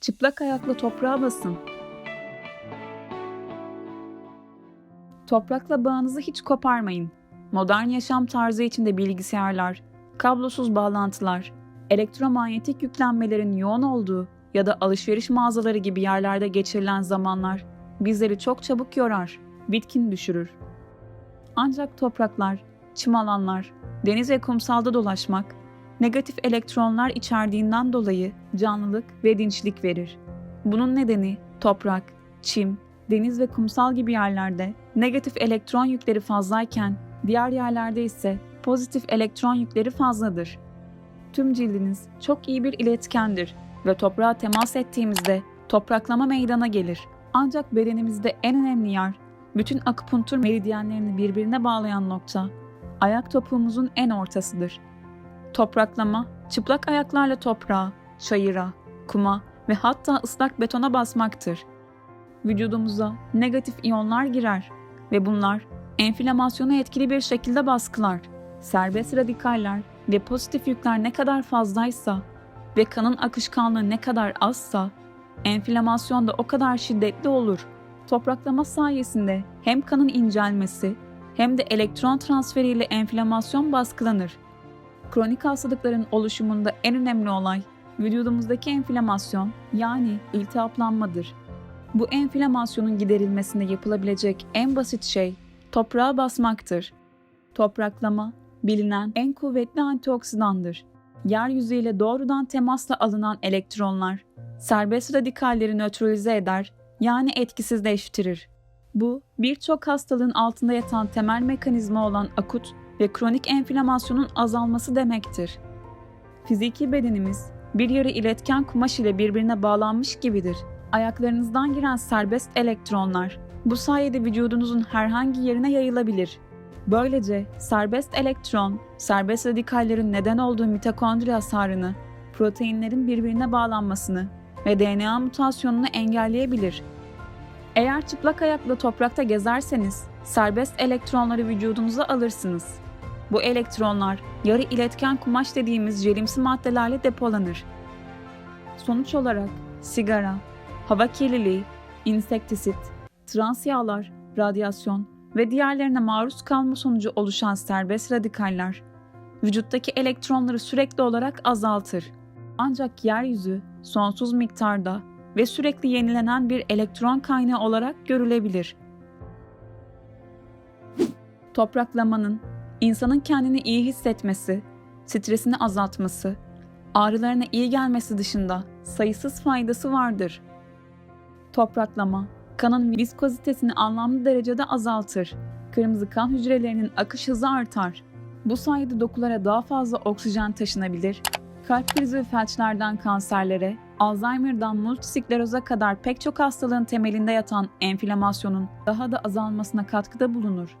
Çıplak ayakla toprağa basın. Toprakla bağınızı hiç koparmayın. Modern yaşam tarzı içinde bilgisayarlar, kablosuz bağlantılar, elektromanyetik yüklenmelerin yoğun olduğu ya da alışveriş mağazaları gibi yerlerde geçirilen zamanlar bizleri çok çabuk yorar, bitkin düşürür. Ancak topraklar, çim alanlar, deniz ve kumsalda dolaşmak, negatif elektronlar içerdiğinden dolayı canlılık ve dinçlik verir. Bunun nedeni toprak, çim, deniz ve kumsal gibi yerlerde negatif elektron yükleri fazlayken diğer yerlerde ise pozitif elektron yükleri fazladır. Tüm cildiniz çok iyi bir iletkendir ve toprağa temas ettiğimizde topraklama meydana gelir. Ancak bedenimizde en önemli yer, bütün akupunktur meridyenlerini birbirine bağlayan nokta, ayak topuğumuzun en ortasıdır. Topraklama, çıplak ayaklarla toprağa, çayıra, kuma ve hatta ıslak betona basmaktır. Vücudumuza negatif iyonlar girer ve bunlar enflamasyonu etkili bir şekilde baskılar. Serbest radikaller ve pozitif yükler ne kadar fazlaysa ve kanın akışkanlığı ne kadar azsa enflamasyon da o kadar şiddetli olur. Topraklama sayesinde hem kanın incelmesi hem de elektron transferiyle enflamasyon baskılanır. Kronik hastalıkların oluşumunda en önemli olay vücudumuzdaki enflamasyon yani iltihaplanmadır. Bu enflamasyonun giderilmesinde yapılabilecek en basit şey toprağa basmaktır. Topraklama bilinen en kuvvetli antioksidandır. Yeryüzüyle doğrudan temasla alınan elektronlar serbest radikalleri nötralize eder yani etkisizleştirir. Bu birçok hastalığın altında yatan temel mekanizma olan akut ve kronik enflamasyonun azalması demektir. Fiziki bedenimiz bir yarı iletken kumaş ile birbirine bağlanmış gibidir. Ayaklarınızdan giren serbest elektronlar bu sayede vücudunuzun herhangi yerine yayılabilir. Böylece serbest elektron, serbest radikallerin neden olduğu mitokondri hasarını, proteinlerin birbirine bağlanmasını ve DNA mutasyonunu engelleyebilir. Eğer çıplak ayakla toprakta gezerseniz serbest elektronları vücudunuza alırsınız. Bu elektronlar yarı iletken kumaş dediğimiz jelimsi maddelerle depolanır. Sonuç olarak sigara, hava kirliliği, insektisit, trans yağlar, radyasyon ve diğerlerine maruz kalma sonucu oluşan serbest radikaller vücuttaki elektronları sürekli olarak azaltır. Ancak yeryüzü sonsuz miktarda ve sürekli yenilenen bir elektron kaynağı olarak görülebilir. Topraklamanın insanın kendini iyi hissetmesi, stresini azaltması, ağrılarına iyi gelmesi dışında sayısız faydası vardır. Topraklama, kanın viskozitesini anlamlı derecede azaltır. Kırmızı kan hücrelerinin akış hızı artar. Bu sayede dokulara daha fazla oksijen taşınabilir. Kalp krizi ve felçlerden kanserlere, Alzheimer'dan multiskleroza kadar pek çok hastalığın temelinde yatan enflamasyonun daha da azalmasına katkıda bulunur.